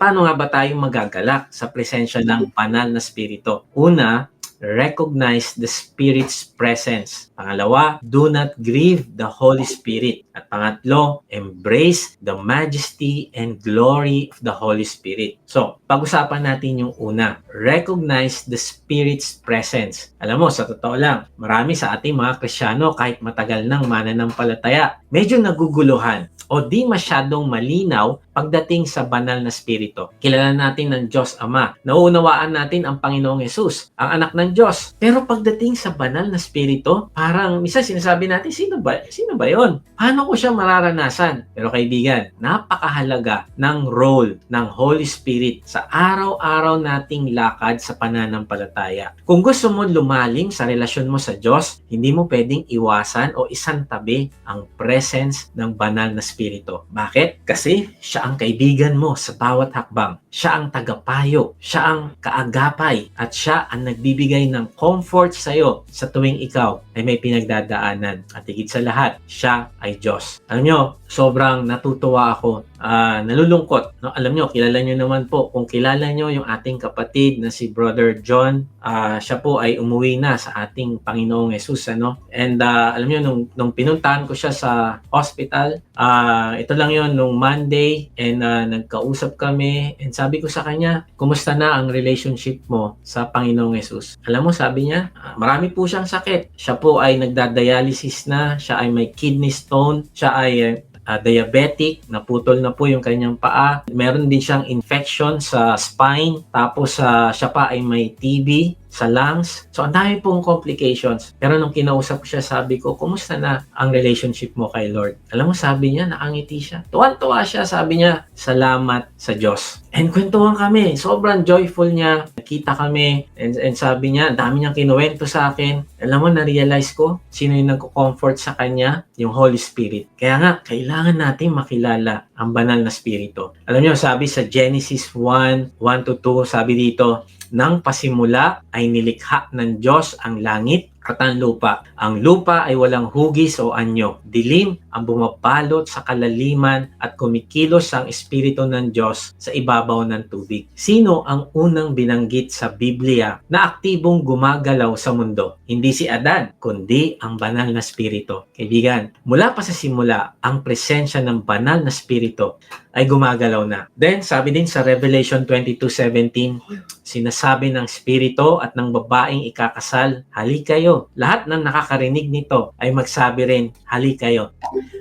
paano nga ba tayo magagalak sa presensya ng banal na spirito? Una, recognize the Spirit's presence. Pangalawa, do not grieve the Holy Spirit. At pangatlo, embrace the majesty and glory of the Holy Spirit. So, pag-usapan natin yung una, recognize the Spirit's presence. Alam mo, sa totoo lang, marami sa ating mga Krisyano kahit matagal nang mananampalataya, medyo naguguluhan o di masyadong malinaw pagdating sa banal na spirito. Kilala natin ng Diyos Ama. Nauunawaan natin ang Panginoong Yesus, ang anak ng Diyos. Pero pagdating sa banal na spirito, parang misa sinasabi natin, sino ba? Sino ba 'yon? Paano ko siya mararanasan? Pero kaibigan, napakahalaga ng role ng Holy Spirit sa araw-araw nating lakad sa pananampalataya. Kung gusto mo lumalim sa relasyon mo sa Diyos, hindi mo pwedeng iwasan o isantabi ang presence ng banal na spirito. Bakit? Kasi siya ang kaibigan mo sa bawat hakbang. Siya ang tagapayo, siya ang kaagapay, at siya ang nagbibigay ng comfort sa iyo sa tuwing ikaw ay may pinagdadaanan. At higit sa lahat, siya ay Diyos. Alam nyo, sobrang natutuwa ako, ah, nalulungkot. No? Alam nyo, kilala nyo naman po, kung kilala nyo yung ating kapatid na si Brother John, ah, siya po ay umuwi na sa ating Panginoong Yesus. Ano? And ah, alam nyo, nung, nung pinuntahan ko siya sa hospital, ah, ito lang yon nung Monday, and ah, nagkausap kami, and sabi ko sa kanya, kumusta na ang relationship mo sa Panginoong Yesus? Alam mo, sabi niya, ah, marami po siyang sakit. Siya po ay nagdadialysis na, siya ay may kidney stone, siya ay ah, diabetic, naputol na po yung kanyang paa. Meron din siyang infection sa spine, tapos ah, siya pa ay may TB sa lungs. So, ang dami pong complications. Pero nung kinausap ko siya, sabi ko, kumusta na ang relationship mo kay Lord? Alam mo, sabi niya, nakangiti siya. Tuwan-tuwa siya, sabi niya, salamat sa Diyos. And kwentuhan kami. Sobrang joyful niya. Nakita kami. And, and sabi niya, dami niyang kinuwento sa akin. Alam mo, na-realize ko, sino yung nagko-comfort sa kanya? Yung Holy Spirit. Kaya nga, kailangan natin makilala ang banal na spirito. Alam niyo, sabi sa Genesis 1, 1 to 2, sabi dito, nang pasimula ay nilikha ng Diyos ang langit at ang lupa. Ang lupa ay walang hugis o anyo. Dilim ang bumabalot sa kalaliman at kumikilos ang Espiritu ng Diyos sa ibabaw ng tubig. Sino ang unang binanggit sa Biblia na aktibong gumagalaw sa mundo? Hindi si Adan, kundi ang banal na Espiritu. Kaibigan, mula pa sa simula, ang presensya ng banal na Espiritu ay gumagalaw na. Then, sabi din sa Revelation 22.17, sinasabi ng Espiritu at ng babaeng ikakasal, hali kayo. Lahat ng nakakarinig nito ay magsabi rin, hali kayo.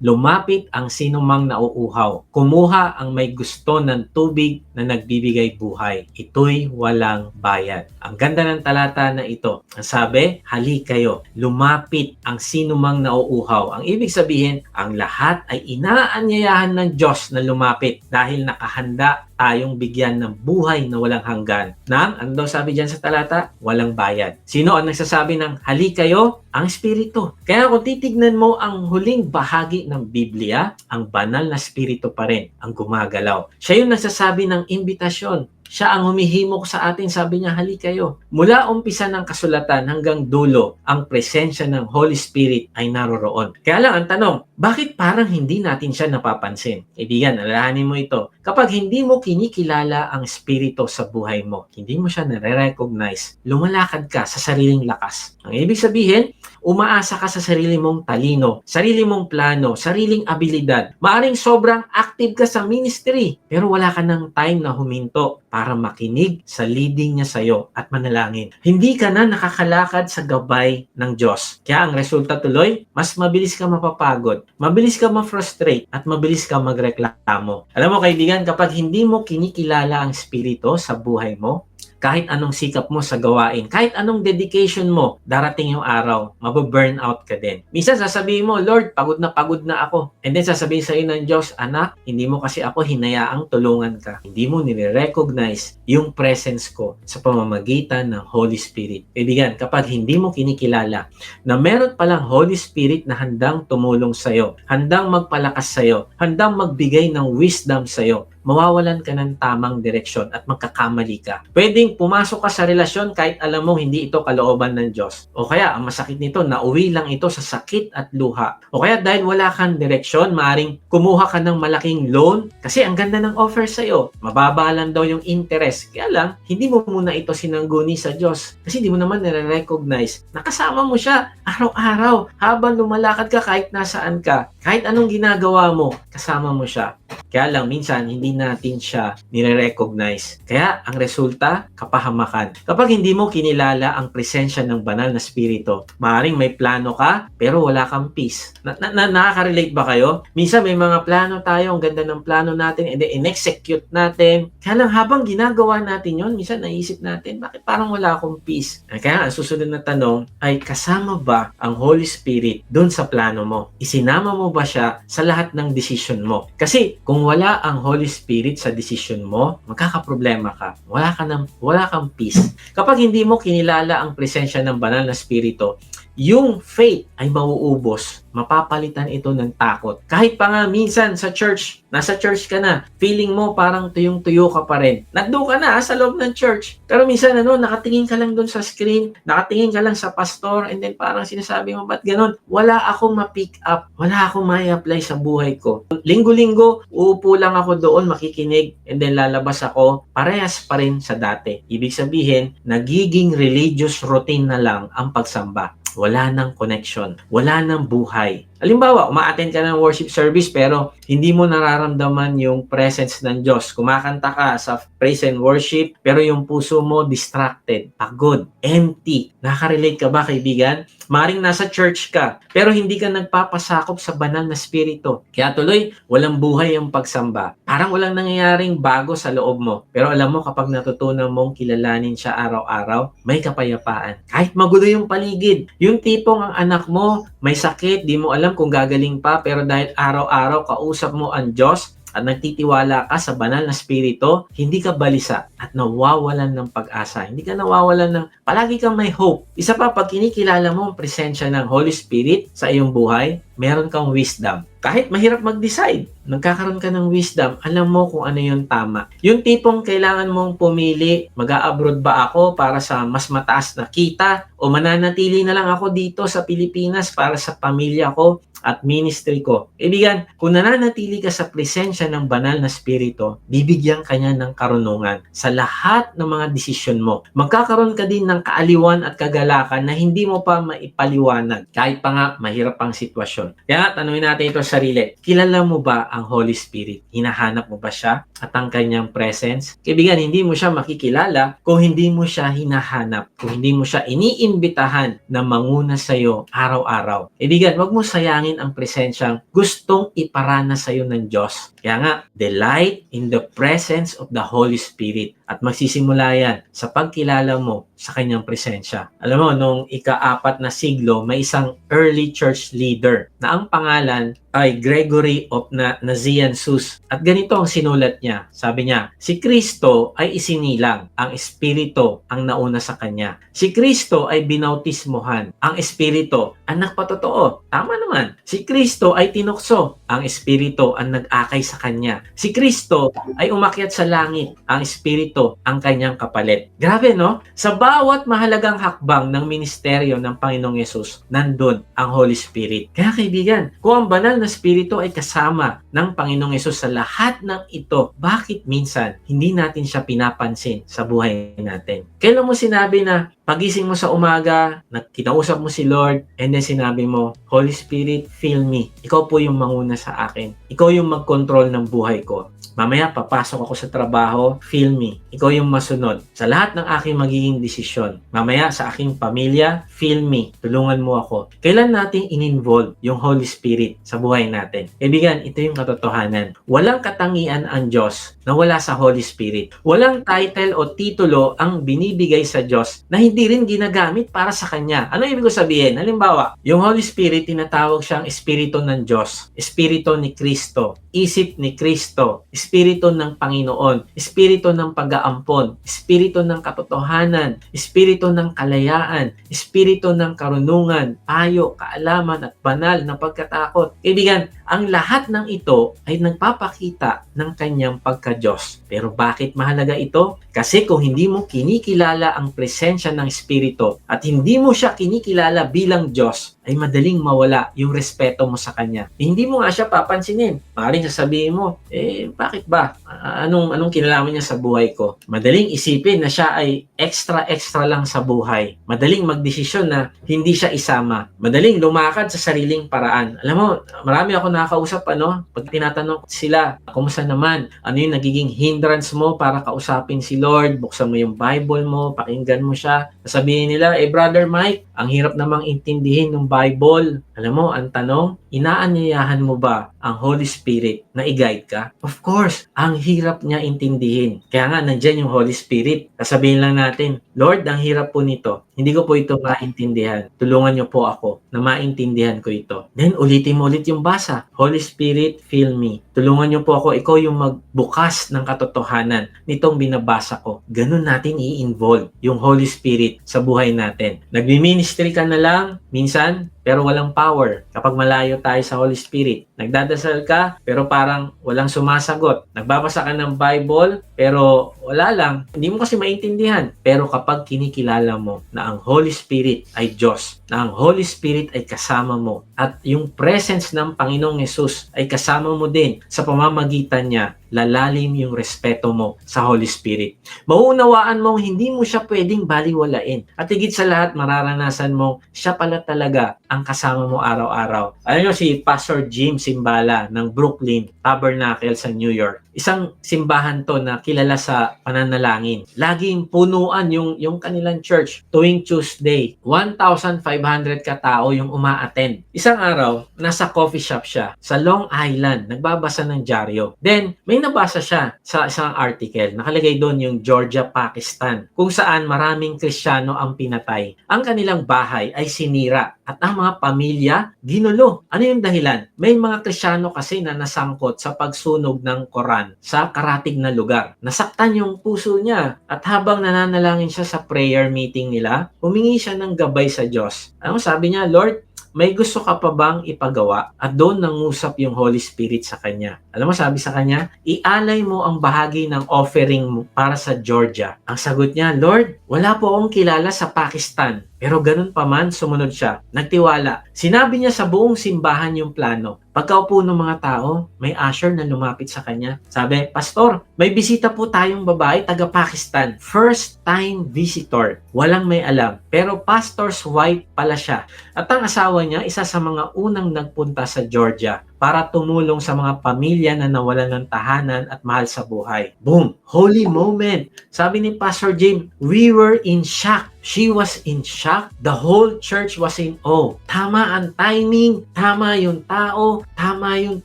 Lumapit ang sinumang nauuhaw. Kumuha ang may gusto ng tubig na nagbibigay buhay. Ito'y walang bayad. Ang ganda ng talata na ito. Ang sabi, hali kayo. Lumapit ang sinumang nauuhaw. Ang ibig sabihin, ang lahat ay inaanyayahan ng Diyos na lumapit dahil nakahanda tayong bigyan ng buhay na walang hanggan. Nang, ano daw sabi dyan sa talata? Walang bayad. Sino ang nagsasabi ng hali kayo? Ang Espiritu. Kaya kung titignan mo ang huling bahagi ng Biblia, ang banal na Espiritu pa rin ang gumagalaw. Siya yung nagsasabi ng imbitasyon. Siya ang humihimok sa atin, sabi niya, hali kayo. Mula umpisa ng kasulatan hanggang dulo, ang presensya ng Holy Spirit ay naroroon. Kaya lang ang tanong, bakit parang hindi natin siya napapansin? Kaibigan, alalahanin mo ito. Kapag hindi mo kinikilala ang Espiritu sa buhay mo, hindi mo siya nare-recognize, lumalakad ka sa sariling lakas. Ang ibig sabihin, umaasa ka sa sarili mong talino, sarili mong plano, sariling abilidad. Maaring sobrang active ka sa ministry, pero wala ka ng time na huminto para makinig sa leading niya sa iyo at manalangin. Hindi ka na nakakalakad sa gabay ng Diyos. Kaya ang resulta tuloy, mas mabilis ka mapapagod, mabilis ka ma-frustrate, at mabilis ka magreklamo. Alam mo kaibigan, kapag hindi mo kinikilala ang Espiritu sa buhay mo, kahit anong sikap mo sa gawain, kahit anong dedication mo, darating yung araw, mababurn out ka din. Minsan sasabihin mo, Lord, pagod na pagod na ako. And then sasabihin sa iyo ng Diyos, anak, hindi mo kasi ako hinayaang tulungan ka. Hindi mo nire-recognize yung presence ko sa pamamagitan ng Holy Spirit. Kaibigan, kapag hindi mo kinikilala na meron palang Holy Spirit na handang tumulong sa iyo, handang magpalakas sa iyo, handang magbigay ng wisdom sa iyo, mawawalan ka ng tamang direksyon at magkakamali ka. Pwedeng pumasok ka sa relasyon kahit alam mo hindi ito kalooban ng Diyos. O kaya, ang masakit nito, nauwi lang ito sa sakit at luha. O kaya dahil wala kang direksyon, maaring kumuha ka ng malaking loan kasi ang ganda ng offer sa'yo. Mababa lang daw yung interest. Kaya lang, hindi mo muna ito sinangguni sa Diyos. Kasi hindi mo naman nare-recognize. Nakasama mo siya araw-araw habang lumalakad ka kahit nasaan ka. Kahit anong ginagawa mo, kasama mo siya. Kaya lang, minsan, hindi natin siya nire-recognize. Kaya, ang resulta, kapahamakan. Kapag hindi mo kinilala ang presensya ng banal na spirito, maaaring may plano ka, pero wala kang peace. Na, na, na- nakaka-relate ba kayo? Minsan, may mga plano tayo, ang ganda ng plano natin, and then in-execute natin. Kaya lang, habang ginagawa natin yon minsan naisip natin, bakit parang wala akong peace? Kaya, ang susunod na tanong ay, kasama ba ang Holy Spirit doon sa plano mo? Isinama mo ba siya sa lahat ng decision mo? Kasi, kung wala ang Holy Spirit sa decision mo, magkakaproblema ka. Wala ka ng, wala kang peace. Kapag hindi mo kinilala ang presensya ng banal na spirito, yung faith ay mauubos. Mapapalitan ito ng takot. Kahit pa nga minsan sa church, nasa church ka na, feeling mo parang tuyong-tuyo ka pa rin. Nandun ka na ah, sa loob ng church. Pero minsan ano, nakatingin ka lang doon sa screen, nakatingin ka lang sa pastor, and then parang sinasabi mo, ba't ganun? Wala akong ma-pick up. Wala akong ma-apply sa buhay ko. Linggo-linggo, uupo lang ako doon, makikinig, and then lalabas ako, parehas pa rin sa dati. Ibig sabihin, nagiging religious routine na lang ang pagsamba wala nang connection, wala nang buhay. Halimbawa, umaattend ka ng worship service pero hindi mo nararamdaman yung presence ng Diyos. Kumakanta ka sa praise and worship pero yung puso mo distracted, pagod, empty. Nakarelate ka ba kaibigan? Maring nasa church ka pero hindi ka nagpapasakop sa banal na spirito. Kaya tuloy, walang buhay ang pagsamba. Parang walang nangyayaring bago sa loob mo. Pero alam mo kapag natutunan mong kilalanin siya araw-araw, may kapayapaan. Kahit magulo yung paligid, yung tipong ang anak mo may sakit, di mo alam kung gagaling pa, pero dahil araw-araw kausap mo ang Diyos at nagtitiwala ka sa banal na spirito, hindi ka balisa at nawawalan ng pag-asa. Hindi ka nawawalan ng, palagi kang may hope. Isa pa, pag kinikilala mo ang presensya ng Holy Spirit sa iyong buhay, meron kang wisdom. Kahit mahirap mag-decide, nagkakaroon ka ng wisdom, alam mo kung ano yung tama. Yung tipong kailangan mong pumili, mag-a-abroad ba ako para sa mas mataas na kita o mananatili na lang ako dito sa Pilipinas para sa pamilya ko at ministry ko. Ibigan, kung nananatili ka sa presensya ng banal na spirito, bibigyan ka niya ng karunungan sa lahat ng mga desisyon mo. Magkakaroon ka din ng kaaliwan at kagalakan na hindi mo pa maipaliwanag kahit pa nga mahirap ang sitwasyon. Kaya tanungin natin ito sa sarili. Kilala mo ba ang Holy Spirit? Hinahanap mo ba siya at ang kanyang presence? Kaibigan, hindi mo siya makikilala kung hindi mo siya hinahanap, kung hindi mo siya iniimbitahan na manguna sa iyo araw-araw. Kaibigan, wag mo sayangin ang presensyang gustong iparana sa iyo ng Diyos. Kaya nga, delight in the presence of the Holy Spirit. At magsisimula yan sa pagkilala mo sa kanyang presensya. Alam mo, nung ika-apat na siglo, may isang early church leader na ang pangalan ay Gregory of Na Nazianzus. At ganito ang sinulat niya. Sabi niya, si Kristo ay isinilang, ang Espiritu ang nauna sa kanya. Si Kristo ay binautismohan, ang Espiritu ang nagpatotoo. Tama naman. Si Kristo ay tinukso, ang Espiritu ang nag-akay sa kanya. Si Kristo ay umakyat sa langit, ang Espiritu ang kanyang kapalit. Grabe no? Sa bawat mahalagang hakbang ng ministeryo ng Panginoong Yesus, nandun ang Holy Spirit. Kaya kaibigan, kung ang banal na Espiritu ay kasama ng Panginoong Yesus sa lahat ng ito, bakit minsan hindi natin siya pinapansin sa buhay natin? Kailan mo sinabi na pagising mo sa umaga, nakinausap mo si Lord, and then sinabi mo, Holy Spirit, fill me. Ikaw po yung manguna sa akin. Ikaw yung mag-control ng buhay ko. Mamaya, papasok ako sa trabaho, fill me. Ikaw yung masunod. Sa lahat ng aking magiging desisyon. Mamaya, sa aking pamilya, fill me. Tulungan mo ako. Kailan natin in-involve yung Holy Spirit sa buhay natin? Kaibigan, ito yung katotohanan. Walang katangian ang Diyos na wala sa Holy Spirit. Walang title o titulo ang binibigay sa Diyos na hindi rin ginagamit para sa Kanya. Ano ibig ko sabihin? Halimbawa, yung Holy Spirit, tinatawag siyang Espiritu ng Diyos. Espiritu ni Kristo. Isip ni Kristo, espiritu ng Panginoon, espiritu ng pag-aampon, espiritu ng katotohanan, espiritu ng kalayaan, espiritu ng karunungan, payo, kaalaman at banal na pagkatakot. Kaibigan, ang lahat ng ito ay nagpapakita ng kanyang pagka-Diyos. Pero bakit mahalaga ito? Kasi kung hindi mo kinikilala ang presensya ng Espiritu at hindi mo siya kinikilala bilang Diyos, ay madaling mawala yung respeto mo sa Kanya. Hindi mo nga siya papansinin. Maaaring sasabihin mo, eh, bakit ba? Anong, anong kinalaman niya sa buhay ko? Madaling isipin na siya ay extra-extra lang sa buhay. Madaling magdesisyon na hindi siya isama. Madaling lumakad sa sariling paraan. Alam mo, marami ako nakakausap, ano? Pag tinatanong sila, kumusta naman? Ano yung nagiging hindrance mo para kausapin si Lord? Buksan mo yung Bible mo, pakinggan mo siya. Sasabihin nila, eh, Brother Mike, ang hirap namang intindihin ng Bible. Alam mo, ang tanong, inaanyayahan mo ba ang Holy Spirit na i-guide ka? Of course, ang hirap niya intindihin. Kaya nga, nandyan yung Holy Spirit. Sasabihin lang natin, Lord, ang hirap po nito. Hindi ko po ito maintindihan. Tulungan niyo po ako na maintindihan ko ito. Then, ulitin mo ulit yung basa. Holy Spirit, fill me. Tulungan niyo po ako. Ikaw yung magbukas ng katotohanan nitong binabasa ko. Ganun natin i-involve yung Holy Spirit sa buhay natin. Nagmi-ministry ka na lang, minsan, pero walang power kapag malayo tayo sa Holy Spirit. Nagdadasal ka, pero parang walang sumasagot. Nagbabasa ka ng Bible, pero wala lang. Hindi mo kasi maintindihan. Pero kapag kinikilala mo na ang Holy Spirit ay Diyos, na ang Holy Spirit ay kasama mo, at yung presence ng Panginoong Yesus ay kasama mo din sa pamamagitan niya, lalalim yung respeto mo sa Holy Spirit. Mauunawaan mong hindi mo siya pwedeng baliwalain. At higit sa lahat, mararanasan mong siya pala talaga ang kasama mo araw-araw. Alam nyo si Pastor Jim Simbala ng Brooklyn Tabernacle sa New York. Isang simbahan to na kilala sa pananalangin. Laging punuan yung, yung kanilang church tuwing Tuesday. 1,500 katao yung umaattend. Isang araw, nasa coffee shop siya sa Long Island. Nagbabasa ng dyaryo. Then, may nabasa siya sa isang article. Nakalagay doon yung Georgia, Pakistan. Kung saan maraming Kristiyano ang pinatay. Ang kanilang bahay ay sinira. At ang mga pamilya, ginulo. Ano yung dahilan? May mga Kristiyano kasi na nasangkot sa pagsunog ng Koran sa karatig na lugar. Nasaktan yung puso niya. At habang nananalangin siya sa prayer meeting nila, humingi siya ng gabay sa Diyos. Ano sabi niya, Lord, may gusto ka pa bang ipagawa? At doon nangusap yung Holy Spirit sa kanya. Alam mo, sabi sa kanya, ialay mo ang bahagi ng offering mo para sa Georgia. Ang sagot niya, Lord, wala po akong kilala sa Pakistan. Pero ganun pa man, sumunod siya. Nagtiwala. Sinabi niya sa buong simbahan yung plano. Pagkaupo ng mga tao, may usher na lumapit sa kanya. Sabi, Pastor, may bisita po tayong babae taga Pakistan. First time visitor. Walang may alam. Pero pastor's wife pala siya. At ang asawa niya, isa sa mga unang nagpunta sa Georgia para tumulong sa mga pamilya na nawalan ng tahanan at mahal sa buhay. Boom! Holy moment! Sabi ni Pastor Jim, we were in shock. She was in shock. The whole church was in awe. Tama ang timing, tama yung tao, tama yung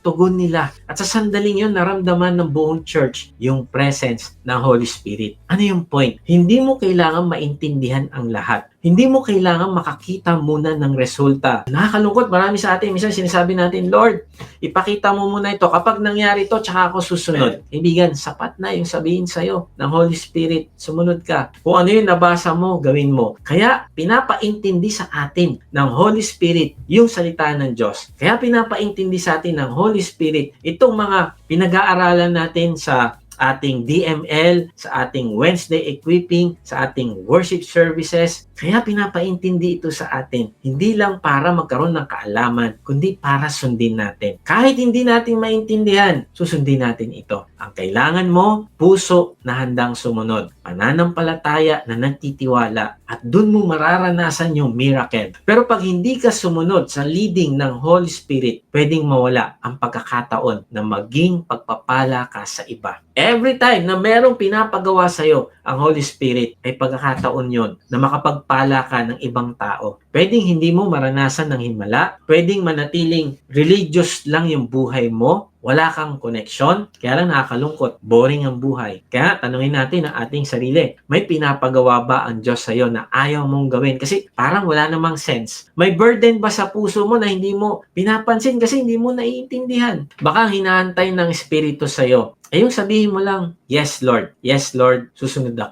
tugon nila. At sa sandaling yun, naramdaman ng buong church yung presence ng Holy Spirit. Ano yung point? Hindi mo kailangan maintindihan ang lahat. Hindi mo kailangan makakita muna ng resulta. Nakakalungkot, marami sa atin, minsan sinasabi natin, Lord, ipakita mo muna ito. Kapag nangyari ito, tsaka ako susunod. Kaibigan, sapat na yung sabihin sa'yo ng Holy Spirit. Sumunod ka. Kung ano yung nabasa mo, gawin mo. Kaya, pinapaintindi sa atin ng Holy Spirit yung salita ng Diyos. Kaya pinapaintindi sa atin ng Holy Spirit itong mga pinag-aaralan natin sa ating DML, sa ating Wednesday equipping, sa ating worship services. Kaya pinapaintindi ito sa atin. Hindi lang para magkaroon ng kaalaman, kundi para sundin natin. Kahit hindi natin maintindihan, susundin natin ito. Ang kailangan mo, puso na handang sumunod. Pananampalataya na nagtitiwala. At dun mo mararanasan yung miracle. Pero pag hindi ka sumunod sa leading ng Holy Spirit, pwedeng mawala ang pagkakataon na maging pagpapala ka sa iba. Every time na merong pinapagawa sa'yo ang Holy Spirit, ay pagkakataon yon na makapagpala ka ng ibang tao. Pwedeng hindi mo maranasan ng himala, pwedeng manatiling religious lang yung buhay mo, Wala kang connection, kaya lang nakakalungkot, boring ang buhay. Kaya tanungin natin ang ating sarili, may pinapagawa ba ang Diyos sa'yo na ayaw mong gawin? Kasi parang wala namang sense. May burden ba sa puso mo na hindi mo pinapansin kasi hindi mo naiintindihan? Baka ang hinaantay ng Espiritu sa'yo, eh yung sabihin mo lang, Yes Lord, Yes Lord, susunod ako.